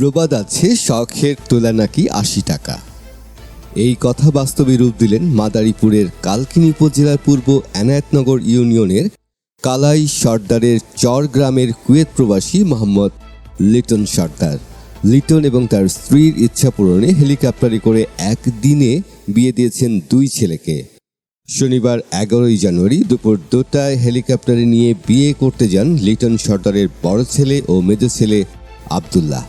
প্রবাদ আছে শখের তোলা নাকি আশি টাকা। এই কথা বাস্তবে রূপ দিলেন মাদারীপুরের কালকিনি উপজেলার পূর্ব এনায়েতনগর ইউনিয়নের কালাই সর্দারের চর গ্রামের কুয়েত প্রবাসী মোহাম্মদ লিটন সর্দার। লিটন এবং তার স্ত্রীর ইচ্ছা পূরণে হেলিকপ্টারে করে একদিনে বিয়ে দিয়েছেন দুই ছেলেকে। শনিবার এগারোই জানুয়ারি দুপুর দুটায় হেলিকপ্টারে নিয়ে বিয়ে করতে যান লিটন সর্দারের বড় ছেলে ও মেজ ছেলে আবদুল্লাহ।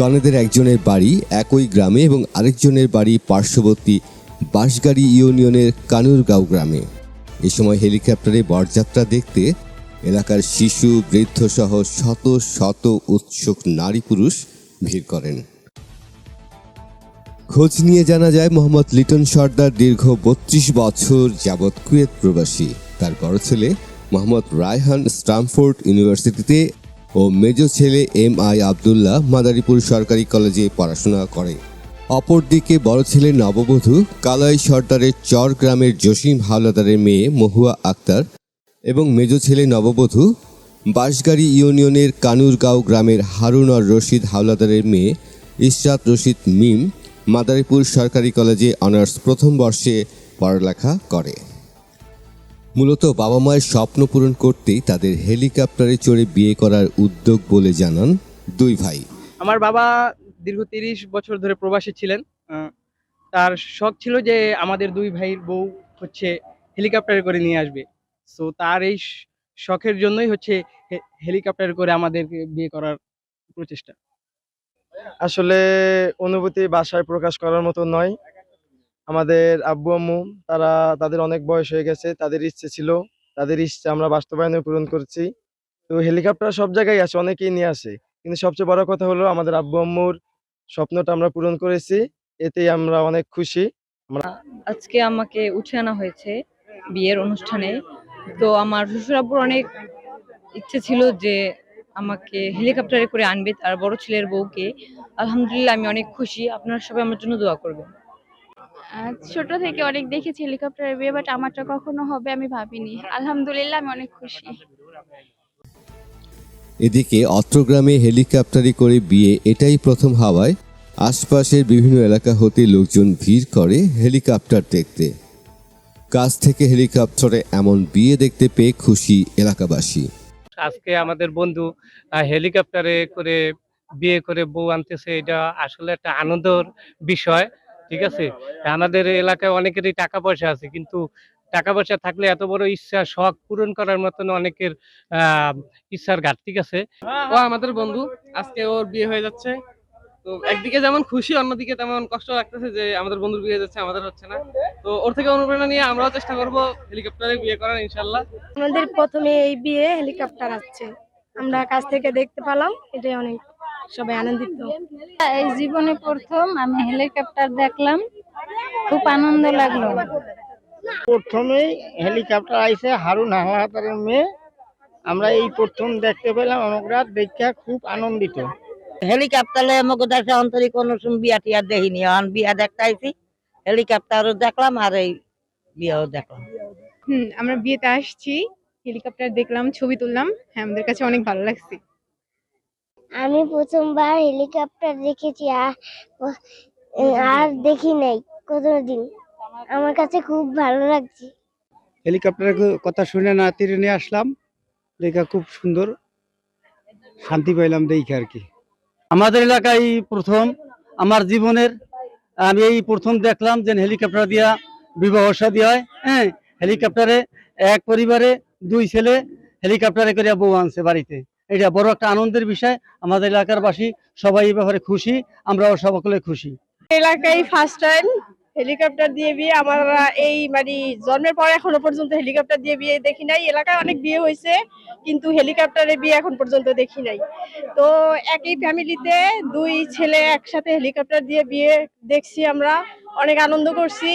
কনেদের একজনের বাড়ি একই গ্রামে এবং আরেকজনের বাড়ি পার্শ্ববর্তী বাঁশগাড়ি ইউনিয়নের কানুরগাঁও গ্রামে। এ সময় হেলিকপ্টারে বরযাত্রা দেখতে এলাকার শিশু বৃদ্ধসহ শত শত উৎসুক নারী পুরুষ ভিড় করেন। খোঁজ নিয়ে জানা যায়, মোহাম্মদ লিটন সর্দার দীর্ঘ বত্রিশ বছর যাবৎ কুয়েত প্রবাসী। তার বড় ছেলে মোহাম্মদ রায়হান স্টামফোর্ড ইউনিভার্সিটিতে ও মেজ ছেলে এম আই আবদুল্লাহ মাদারীপুর সরকারি কলেজে পড়াশোনা করে। অপরদিকে বড় ছেলে নববধূ কালাই সর্দারের চর গ্রামের জসিম হাওলাদারের মেয়ে মহুয়া আক্তার এবং মেজ ছেলে নববধূ বাঁশগাড়ি ইউনিয়নের কানুরগাঁও গ্রামের হারুন আর রশিদ হাওলাদারের মেয়ে ইশরাত রশিদ মিম মাদারীপুর সরকারি কলেজে অনার্স প্রথম বর্ষে পড়ালেখা করে। মূলত বাবা মায়ের স্বপ্ন পূরণ করতেই তাদের হেলিকপ্টারে চড়ে বিয়ে করার উদ্যোগ বলে জানান দুই ভাই। আমার বাবা দীর্ঘ তিরিশ বছর ধরে প্রবাসী ছিলেন। তার শখ ছিল যে আমাদের দুই ভাইয়ের বউ হচ্ছে হেলিকপ্টারে করে নিয়ে আসবে। সো তার এই শখের জন্যই হচ্ছে হেলিকপ্টারে করে আমাদেরকে বিয়ে করার প্রচেষ্টা। আসলে অনুভূতি ভাষায় প্রকাশ করার মতো নয়। আমাদের আব্বু, আম্মু, তারা তাদের অনেক বয়স হয়ে গেছে, তাদের ইচ্ছে ছিল, তাদের ইচ্ছে আমরা বাস্তবায়নে পূরণ করছি। তো হেলিকপ্টার সব জায়গায় আছে, অনেকেই নিয়ে আসে। কিন্তু সবচেয়ে বড় কথা হলো, আমাদের আব্বু, আম্মুর স্বপ্নটা আমরা পূরণ করেছি, এতেই আমরা অনেক খুশি। আমরা আজকে আমাকে উঠে আনা হয়েছে বিয়ের অনুষ্ঠানে। তো আমার শ্বশুর আব্বুর অনেক ইচ্ছে ছিল যে আমাকে হেলিকপ্টারে করে আনবে, তার বড় ছেলের বউকে। আলহামদুলিল্লাহ, আমি অনেক খুশি। আপনারা সবাই আমার জন্য দোয়া করবেন। ছোট থেকে অনেক দেখেছি হেলিকপ্টারে বিয়ে বাট আমারটা কখনো হবে আমি ভাবিনি। আলহামদুলিল্লাহ আমি অনেক খুশি। এদিকে অত্রগ্রামে হেলিকপ্টারে করে বিয়ে এটাই প্রথম হওয়ায়। আশপাশের বিভিন্ন এলাকা হতে লোকজন ভিড় করে হেলিকপ্টার দেখতে। কাছ থেকে হেলিকপ্টারে এমন বিয়ে দেখতে পেয়ে খুশি এলাকাবাসী। আজকে আমাদের বন্ধু হেলিকপ্টারে করে বিয়ে করে বউ আনতেছে এটা আসলে একটা আনন্দের বিষয়। ঠিক আছে? আমাদের এলাকায় অনেকেরই টাকা পয়সা আছে, কিন্তু টাকা পয়সা থাকলে এত বড় ইচ্ছা, শখ পূরণ করার মতন অনেকের ইচ্ছার ঘাটতি আছে? ও আমাদের বন্ধু, আজকে ওর বিয়ে হয়ে যাচ্ছে। একদিকে যেমন খুশি, অন্যদিকে তেমন কষ্ট লাগতেছে যে আমাদের বন্ধুর বিয়ে যাচ্ছে, আমাদের হচ্ছে না। তো ওর থেকে অনুপ্রেরণা নিয়ে আমরাও চেষ্টা করব হেলিকপ্টারে বিয়ে করার, ইনশাল্লাহ। আমাদের প্রথমে এই বিয়ে হেলিকপ্টার আসছে আমরা কাছ থেকে দেখতে পেলাম, এটাই অনেক সবাই আনন্দিত। এই জীবনে প্রথম আমি হেলিকপ্টার দেখলাম। খুব আনন্দ লাগল। প্রথমেই হেলিকপ্টার আইসে হারুন হাওলাদারের মেয়ে। আমরা এই প্রথম দেখতে পেলাম আমরা দেখা খুব আনন্দিত। হেলিকপ্টারে আমাকে দেশে আন্তরিক অনুষ্ঠান বিয়া টিয়া দেখিনি। এখন বিয়া দেখতে আইছি হেলিকপ্টারও দেখলাম আর এই বিয়াও দেখলাম। হুম আমরা বিয়েতে আসছি হেলিকপ্টার দেখলাম ছবি তুললাম। হ্যাঁ আমাদের কাছে অনেক ভালো লাগছে। আমি প্রথমবার হেলিকপ্টার দেখেছি, আর দেখি নাই কোনোদিন। আমার কাছে খুব ভালো লাগছে। হেলিকপ্টারের কথা শুনে না তীরে নিয়ে আসলাম। দেখা খুব সুন্দর। শান্তি পাইলাম দেখে আর কি। আমাদের এলাকায় প্রথম, আমার জীবনের, আমি এই প্রথম দেখলাম যে হেলিকপ্টার দিয়া বিবাহ শাদী হয়। হ্যাঁ হেলিকপ্টারে এক পরিবারে দুই ছেলে হেলিকপ্টারে করে বউ আনছে বাড়িতে। এটা বড় একটা আনন্দের বিষয়। আমাদের এলাকার বাসী সবাই ব্যাপারে খুশি, আমরাও সকলে খুশি। এলাকায় ফার্স্ট টাইম হেলিকপ্টার দিয়ে বিয়ে, আমরা এই মানে জন্মের পর এখনও পর্যন্ত হেলিকপ্টার দিয়ে বিয়ে দেখি নাই। এলাকায় অনেক বিয়ে হয়েছে, কিন্তু হেলিকপ্টারে বিয়ে এখন পর্যন্ত দেখি নাই। তো একই ফ্যামিলিতে দুই ছেলে একসাথে হেলিকপ্টার দিয়ে বিয়ে দেখছি আমরা, অনেক আনন্দ করছি।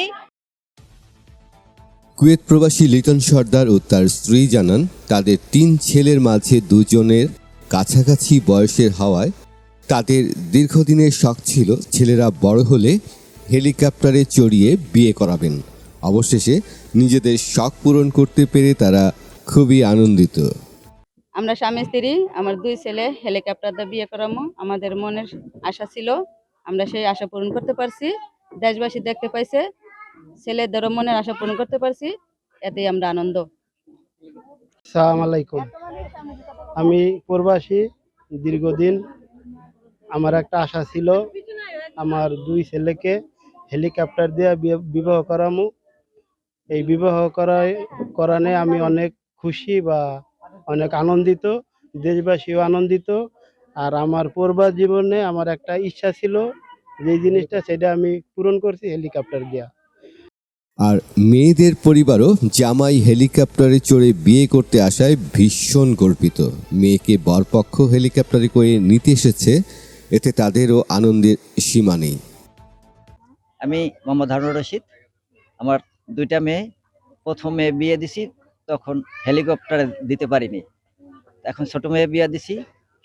কুয়েত প্রবাসী লিটন সর্দার ও তার স্ত্রী জানান, তাদের তিন ছেলের মাঝে দুজনের কাছাকাছি বয়সের হওয়ায় তাদের দীর্ঘদিনের শখ ছিল ছেলেরা বড় হলে হেলিকপ্টারে চড়িয়ে বিয়ে করাবেন। অবশেষে নিজেদের শখ পূরণ করতে পেরে তারা খুবই আনন্দিত। আমরা স্বামী, স্ত্রী, আমার দুই ছেলে হেলিকপ্টার দিয়ে বিয়ে করামো। আমাদের মনের আশা ছিল, আমরা সেই আশা পূরণ করতে পারছি। দেশবাসী দেখতে পাইছে ছেলেদেরও মনের আশা পূরণ করতে পারছি, এতেই আমরা আনন্দ। সালাম আমি প্রবাসী, দীর্ঘদিন আমার একটা আশা ছিল, আমার দুই ছেলেকে হেলিকপ্টার দিয়ে বিবাহ করামু। এই বিবাহ করায়, করানে আমি অনেক খুশি বা অনেক আনন্দিত, দেশবাসীও আনন্দিত। আর আমার পূর্বা জীবনে আমার একটা ইচ্ছা ছিল যে জিনিসটা সেটা আমি পূরণ করছি হেলিকপ্টার দিয়া। আর মেয়েদের পরিবারও জামাই হেলিকপ্টারে চড়ে বিয়ে করতে আসায় ভীষণ গর্বিত। মেয়েকে বরপক্ষ হেলিকপ্টারে করে নিতে এসেছে, এতে তাদেরও আনন্দের সীমা নেই। আমি মোহাম্মদ হারুন রশিদ। আমার দুইটা মেয়ে, প্রথমে বিয়ে দিছি, তখন হেলিকপ্টারে দিতে পারিনি। এখন ছোট মেয়ে বিয়ে দিছি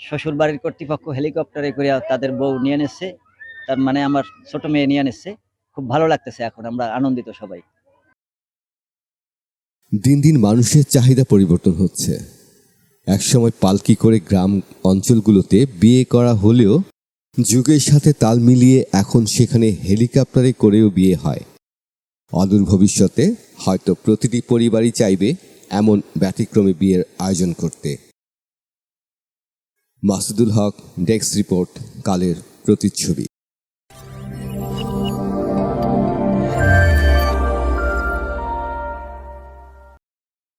শ্বশুর বাড়ির কর্তৃপক্ষ হেলিকপ্টারে করে তাদের বউ নিয়ে নিচ্ছে তার মানে আমার ছোট মেয়ে নিয়ে নিচ্ছে খুব ভালো লাগতেছে এখন, আমরা আনন্দিত সবাই। দিন দিন মানুষের চাহিদা পরিবর্তন হচ্ছে। একসময় পালকি করে গ্রাম অঞ্চলগুলোতে বিয়ে করা হলেও যুগের সাথে তাল মিলিয়ে এখন সেখানে হেলিকপ্টারে করেও বিয়ে হয়। অদূর ভবিষ্যতে হয়তো প্রতিটি পরিবারই চাইবে এমন ব্যতিক্রমী বিয়ের আয়োজন করতে। মাসুদুল হক, ডেস্ক রিপোর্ট, কালের প্রতিচ্ছবি।